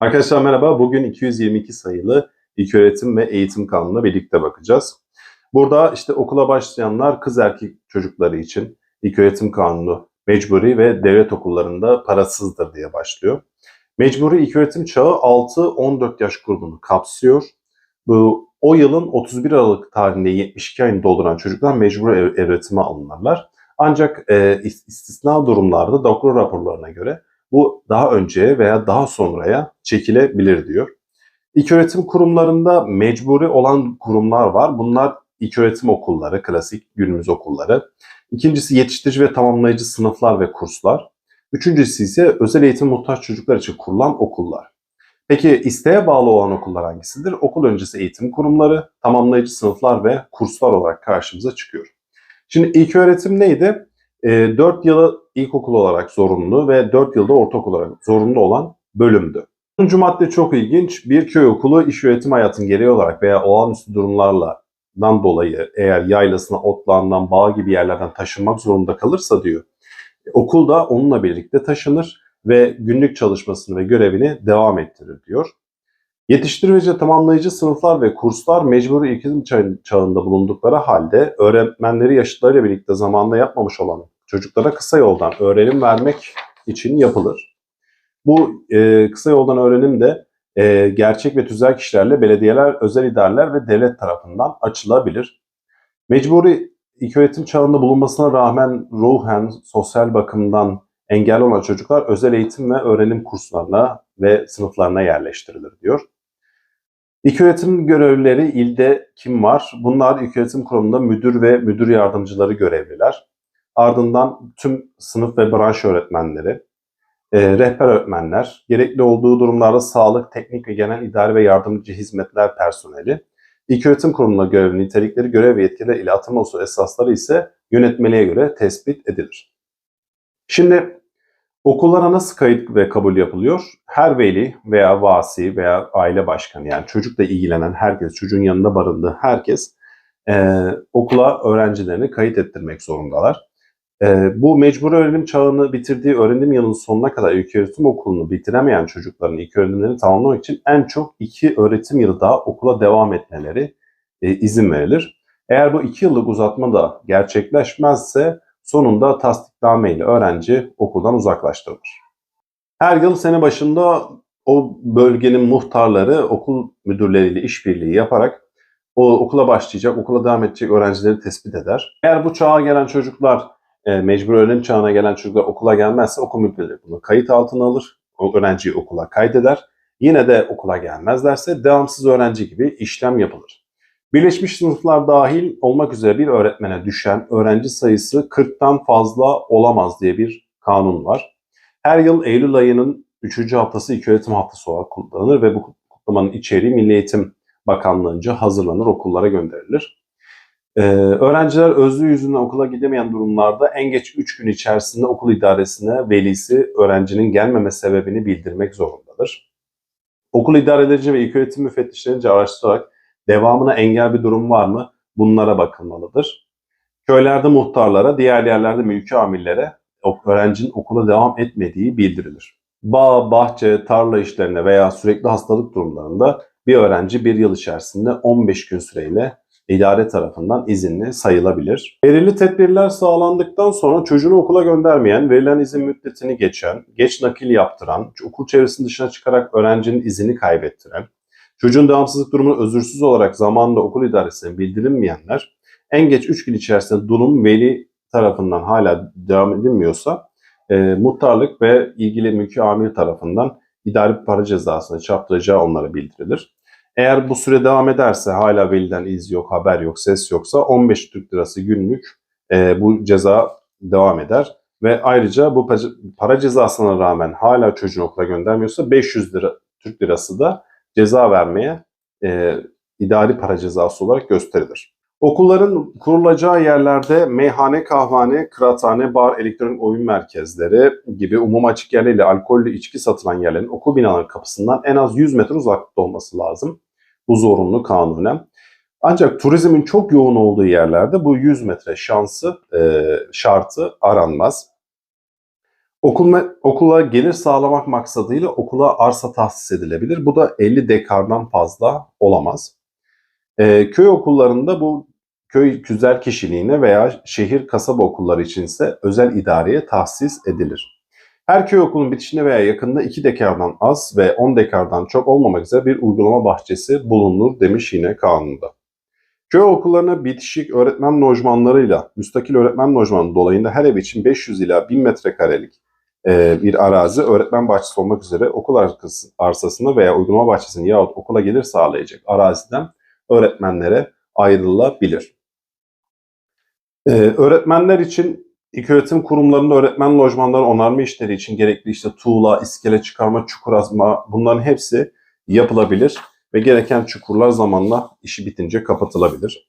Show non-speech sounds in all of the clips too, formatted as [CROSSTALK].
Arkadaşlar merhaba. Bugün 222 sayılı İlköğretim ve Eğitim Kanunu'na birlikte bakacağız. Burada işte okula başlayanlar kız erkek çocukları için İlköğretim Kanunu mecburi ve devlet okullarında parasızdır diye başlıyor. Mecburi ilköğretim çağı 6-14 yaş grubunu kapsıyor. Bu o yılın 31 Aralık tarihinde 72 ayını dolduran çocuklar mecbur ev- öğretime alınırlar. Ancak e, is- istisna durumlarda doktor raporlarına göre bu daha önceye veya daha sonraya çekilebilir diyor. İlköğretim kurumlarında mecburi olan kurumlar var. Bunlar ilköğretim okulları, klasik günümüz okulları. İkincisi yetiştirici ve tamamlayıcı sınıflar ve kurslar. Üçüncüsü ise özel eğitim muhtaç çocuklar için kurulan okullar. Peki isteğe bağlı olan okullar hangisidir? Okul öncesi eğitim kurumları, tamamlayıcı sınıflar ve kurslar olarak karşımıza çıkıyor. Şimdi ilköğretim neydi? E, 4 yılı ilkokul olarak zorunlu ve 4 yılda ortaokul olarak zorunlu olan bölümdü. 10. madde çok ilginç. Bir köy okulu iş öğretim hayatın gereği olarak veya olağanüstü durumlarla dan dolayı eğer yaylasına, otlağından, bağ gibi yerlerden taşınmak zorunda kalırsa diyor. Okul da onunla birlikte taşınır ve günlük çalışmasını ve görevini devam ettirir diyor. Yetiştirici tamamlayıcı sınıflar ve kurslar mecburi eğitim çağ- çağında bulundukları halde öğretmenleri yaşıtlarıyla birlikte zamanla yapmamış olan çocuklara kısa yoldan öğrenim vermek için yapılır. Bu e, kısa yoldan öğrenim de e, gerçek ve tüzel kişilerle belediyeler, özel idareler ve devlet tarafından açılabilir. Mecburi ilköğretim çağında bulunmasına rağmen ruhen, sosyal bakımdan engelli olan çocuklar özel eğitim ve öğrenim kurslarına ve sınıflarına yerleştirilir diyor. İlköğretim görevlileri ilde kim var? Bunlar ilköğretim kurumunda müdür ve müdür yardımcıları görevliler. Ardından tüm sınıf ve branş öğretmenleri, e, rehber öğretmenler, gerekli olduğu durumlarda sağlık, teknik ve genel idare ve yardımcı hizmetler personeli, İlköğretim kurumuna görevli nitelikleri, görev ve yetkileri ile atama usulü esasları ise yönetmeliğe göre tespit edilir. Şimdi okullara nasıl kayıt ve kabul yapılıyor? Her veli veya vasi veya aile başkanı yani çocukla ilgilenen herkes, çocuğun yanında barındığı herkes e, okula öğrencilerini kayıt ettirmek zorundalar. E, bu mecbur öğrenim çağını bitirdiği öğrenim yılının sonuna kadar ilköğretim okulunu bitiremeyen çocukların ilk öğrenimlerini tamamlamak için en çok iki öğretim yılı daha okula devam etmeleri e, izin verilir. Eğer bu iki yıllık uzatma da gerçekleşmezse sonunda tasdikname ile öğrenci okuldan uzaklaştırılır. Her yıl sene başında o bölgenin muhtarları okul müdürleriyle işbirliği yaparak o okula başlayacak, okula devam edecek öğrencileri tespit eder. Eğer bu çağa gelen çocuklar, e, mecbur öğrenim çağına gelen çocuklar okula gelmezse okul müdürleri bunu kayıt altına alır. O öğrenciyi okula kaydeder. Yine de okula gelmezlerse devamsız öğrenci gibi işlem yapılır. Birleşmiş sınıflar dahil olmak üzere bir öğretmene düşen öğrenci sayısı 40'tan fazla olamaz diye bir kanun var. Her yıl Eylül ayının 3. haftası ilköğretim haftası olarak kutlanır ve bu kutlamanın içeriği Milli Eğitim Bakanlığı'nca hazırlanır, okullara gönderilir. Ee, öğrenciler özlü yüzünden okula gidemeyen durumlarda en geç 3 gün içerisinde okul idaresine velisi öğrencinin gelmeme sebebini bildirmek zorundadır. Okul idarelerince ve ilköğretim müfettişlerince araştırarak devamına engel bir durum var mı bunlara bakılmalıdır. Köylerde muhtarlara, diğer yerlerde mülki amirlere öğrencinin okula devam etmediği bildirilir. Bağ, bahçe, tarla işlerine veya sürekli hastalık durumlarında bir öğrenci bir yıl içerisinde 15 gün süreyle idare tarafından izinli sayılabilir. Belirli tedbirler sağlandıktan sonra çocuğunu okula göndermeyen, verilen izin müddetini geçen, geç nakil yaptıran, okul çevresinin dışına çıkarak öğrencinin izini kaybettiren, çocuğun devamsızlık durumunu özürsüz olarak zamanında okul idaresine bildirilmeyenler, en geç 3 gün içerisinde durum veli tarafından hala devam edilmiyorsa, e, muhtarlık ve ilgili mülki amir tarafından idari para cezasını çarptıracağı onlara bildirilir. Eğer bu süre devam ederse hala veliden iz yok, haber yok, ses yoksa 15 Türk lirası günlük e, bu ceza devam eder. Ve ayrıca bu pa- para cezasına rağmen hala çocuğunu okula göndermiyorsa 500 lira Türk lirası da ceza vermeye e, idari para cezası olarak gösterilir. Okulların kurulacağı yerlerde meyhane, kahvehane, kıraathane, bar, elektronik oyun merkezleri gibi umum açık yerleriyle alkollü içki satılan yerlerin okul binaları kapısından en az 100 metre uzaklıkta olması lazım. Bu zorunlu kanunen. Ancak turizmin çok yoğun olduğu yerlerde bu 100 metre şansı, e, şartı aranmaz. Okul, okula gelir sağlamak maksadıyla okula arsa tahsis edilebilir. Bu da 50 dekardan fazla olamaz. Ee, köy okullarında bu köy güzel kişiliğine veya şehir kasaba okulları için ise özel idareye tahsis edilir. Her köy okulun bitişine veya yakında 2 dekardan az ve 10 dekardan çok olmamak üzere bir uygulama bahçesi bulunur demiş yine kanunda. Köy okullarına bitişik öğretmen lojmanlarıyla müstakil öğretmen lojmanı dolayında her ev için 500 ila 1000 metrekarelik e, bir arazi öğretmen bahçesi olmak üzere okul arsasına veya uygulama bahçesine yahut okula gelir sağlayacak araziden öğretmenlere ayrılabilir. Ee, öğretmenler için ilköğretim kurumlarında öğretmen lojmanları onarma işleri için gerekli işte tuğla, iskele çıkarma, çukur azma bunların hepsi yapılabilir ve gereken çukurlar zamanla işi bitince kapatılabilir.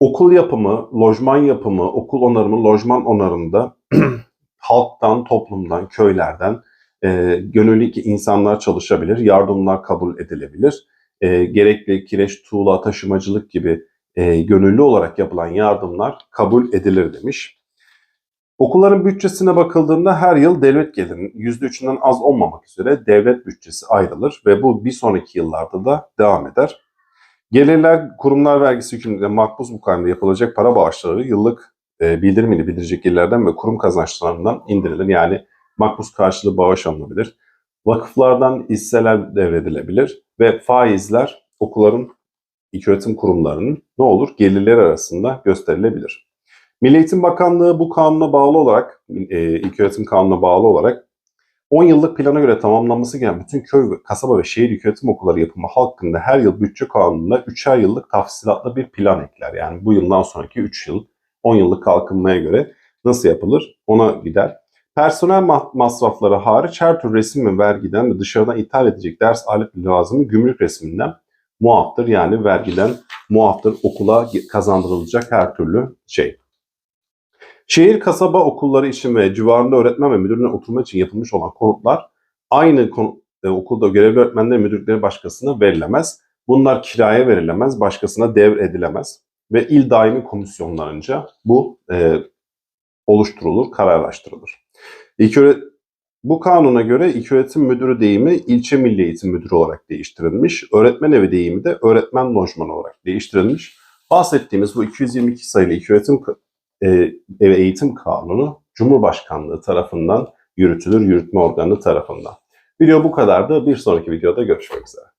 Okul yapımı, lojman yapımı, okul onarımı, lojman onarımında [CLEARS THROAT] halktan, toplumdan, köylerden e, gönüllü insanlar çalışabilir, yardımlar kabul edilebilir. E, gerekli kireç, tuğla, taşımacılık gibi e, gönüllü olarak yapılan yardımlar kabul edilir demiş. Okulların bütçesine bakıldığında her yıl devlet gelirinin %3'ünden az olmamak üzere devlet bütçesi ayrılır ve bu bir sonraki yıllarda da devam eder. Gelirler kurumlar vergisi hükümlülüğünde makbuz mukavelede yapılacak para bağışları yıllık e, bildirecek gelirlerden ve kurum kazançlarından indirilir. Yani makbuz karşılığı bağış alınabilir. Vakıflardan hisseler devredilebilir ve faizler okulların ilköğretim kurumlarının ne olur gelirleri arasında gösterilebilir. Milli Eğitim Bakanlığı bu kanuna bağlı olarak, e, ilköğretim kanununa bağlı olarak 10 yıllık plana göre tamamlanması gereken bütün köy, kasaba ve şehir ilköğretim okulları yapımı hakkında her yıl bütçe kanununda 3'er yıllık tafsilatlı bir plan ekler. Yani bu yıldan sonraki 3 yıl 10 yıllık kalkınmaya göre nasıl yapılır ona gider. Personel ma- masrafları hariç her tür resim ve vergiden ve dışarıdan ithal edecek ders alet lazımı gümrük resminden muaftır. Yani vergiden muaftır okula kazandırılacak her türlü şey. Şehir kasaba okulları için ve civarında öğretmen ve müdürüne oturma için yapılmış olan konutlar aynı konu, e, okulda görevli öğretmenler müdürlükleri başkasına verilemez. Bunlar kiraya verilemez, başkasına devredilemez ve il daimi komisyonlarınca bu e, oluşturulur, kararlaştırılır. İlk bu kanuna göre ilköğretim müdürü deyimi ilçe milli eğitim müdürü olarak değiştirilmiş. Öğretmen evi deyimi de öğretmen lojmanı olarak değiştirilmiş. Bahsettiğimiz bu 222 sayılı ilköğretim e, eğitim kanunu Cumhurbaşkanlığı tarafından yürütülür, yürütme organı tarafından. Video bu kadardı. Bir sonraki videoda görüşmek üzere.